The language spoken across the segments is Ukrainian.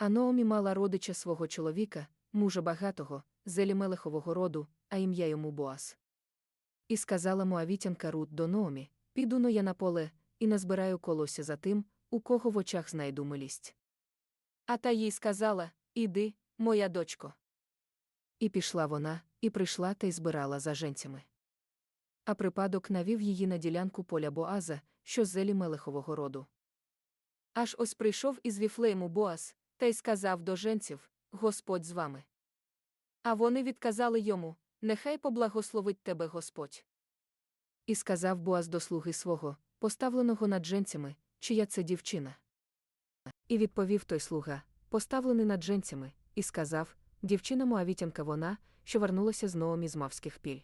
А Наомі мала родича свого чоловіка, мужа багатого, з Елімелехового роду, а ім'я йому Боас. І сказала Моавітянка Рут до Наомі, піду но я на поле, і назбираю колося за тим, у кого в очах знайду милість. А та їй сказала Іди, моя дочко. І пішла вона, і прийшла та й збирала за женцями. А припадок навів її на ділянку поля Боаза, що з Елімелехового роду. Аж ось прийшов із Віфлеєму Боаз, та й сказав до женців Господь з вами. А вони відказали йому Нехай поблагословить тебе Господь. І сказав Боаз до слуги свого, поставленого над женцями, чия це дівчина. І відповів той слуга, поставлений над женцями, і сказав Дівчина Моавітянка вона, що вернулася з Наомі з мавських піль.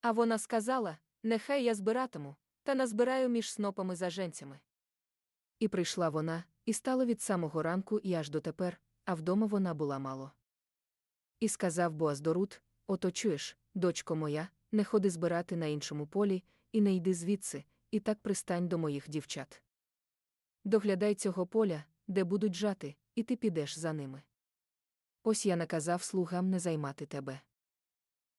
А вона сказала Нехай я збиратиму, та назбираю між снопами за женцями. І прийшла вона, і стала від самого ранку і аж дотепер, а вдома вона була мало. І сказав Боаз до Ото чуєш, дочко моя, не ходи збирати на іншому полі, і не йди звідси, і так пристань до моїх дівчат. Доглядай цього поля, де будуть жати, і ти підеш за ними. Ось я наказав слугам не займати тебе.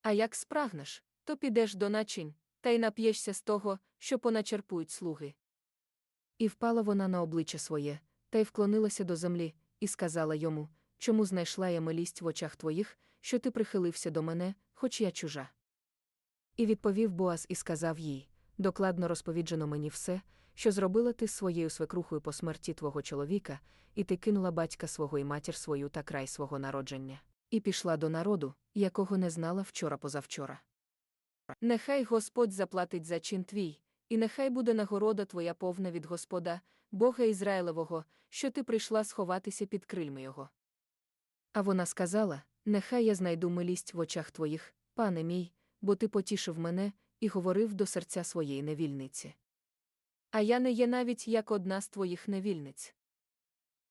А як спрагнеш, то підеш до начинь, та й нап'єшся з того, що поначерпують слуги. І впала вона на обличчя своє, та й вклонилася до землі, і сказала йому, чому знайшла я милість в очах твоїх, що ти прихилився до мене, хоч я чужа. І відповів Боаз і сказав їй докладно розповіджено мені все, що зробила ти своєю свекрухою по смерті твого чоловіка, і ти кинула батька свого і матір свою та край свого народження, і пішла до народу, якого не знала вчора позавчора. Нехай Господь заплатить за чин твій, і нехай буде нагорода твоя повна від Господа, Бога Ізраїлевого, що ти прийшла сховатися під крильми його. А вона сказала: Нехай я знайду милість в очах твоїх, пане мій, бо ти потішив мене і говорив до серця своєї невільниці. А я не є навіть як одна з твоїх невільниць.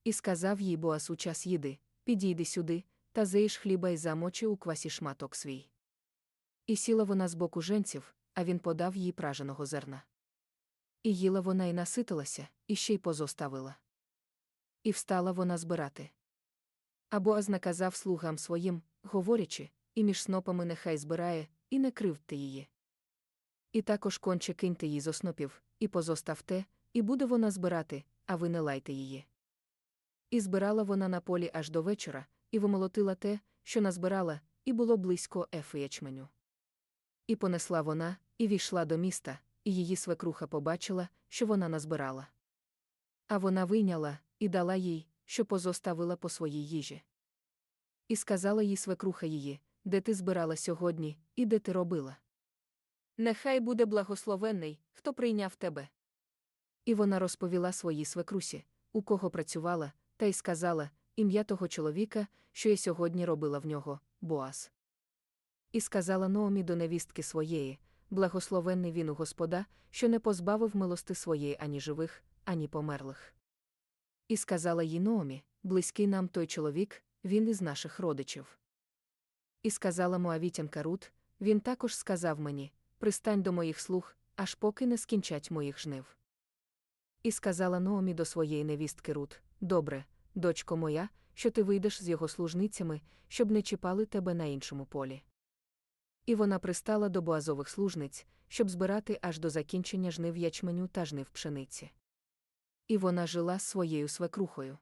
І сказав їй Боас у час їди підійди сюди, та заїж хліба й замочи у квасі шматок свій. І сіла вона з боку женців, а він подав їй праженого зерна. І їла вона й наситилася, і ще й позоставила. І встала вона збирати. А Боаз наказав слугам своїм, говорячи, і між снопами нехай збирає, і не кривдьте її. І також конче киньте їй з оснопів, і позоставте, і буде вона збирати, а ви не лайте її. І збирала вона на полі аж до вечора, і вимолотила те, що назбирала, і було близько ефи ячменю. І понесла вона, і війшла до міста, і її свекруха побачила, що вона назбирала. А вона вийняла і дала їй, що позоставила по своїй їжі. І сказала їй свекруха її, де ти збирала сьогодні, і де ти робила. Нехай буде благословенний, хто прийняв тебе. І вона розповіла своїй свекрусі, у кого працювала, та й сказала ім'я того чоловіка, що я сьогодні робила в нього, Боаз. І сказала Наомі до невістки своєї благословенний він у Господа, що не позбавив милости своєї ані живих, ані померлих. І сказала їй Наомі, близький нам той чоловік, він із наших родичів. І сказала Моавітянка Рут, він також сказав мені пристань до моїх слуг, аж поки не скінчать моїх жнив. І сказала Наомі до своєї невістки Рут Добре, дочко моя, що ти вийдеш з його служницями, щоб не чіпали тебе на іншому полі. І вона пристала до боазових служниць, щоб збирати аж до закінчення жнив ячменю та жнив пшениці. І вона жила своєю свекрухою.